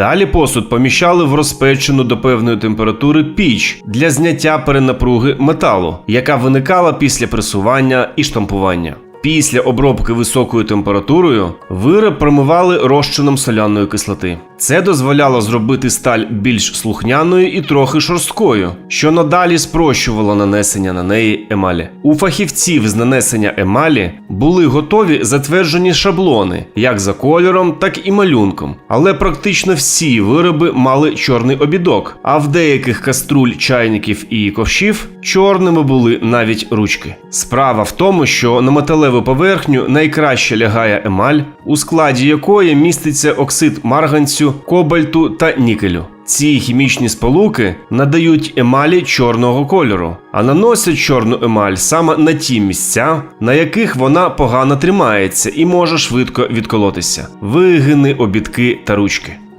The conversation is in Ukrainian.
Далі посуд поміщали в розпечену до певної температури піч для зняття перенапруги металу, яка виникала після пресування і штампування. Після обробки високою температурою вироб промивали розчином соляної кислоти. Це дозволяло зробити сталь більш слухняною і трохи шорсткою, що надалі спрощувало нанесення на неї емалі. У фахівців з нанесення емалі були готові затверджені шаблони, як за кольором, так і малюнком. Але практично всі вироби мали чорний обідок, а в деяких каструль, чайників і ковшів чорними були навіть ручки. Справа в тому, що на металеву поверхню найкраще лягає емаль, у складі якої міститься оксид марганцю, кобальту та нікелю. Ці хімічні сполуки надають емалі чорного кольору, а наносять чорну емаль саме на ті місця, на яких вона погано тримається і може швидко відколотися: вигини, обідки та ручки.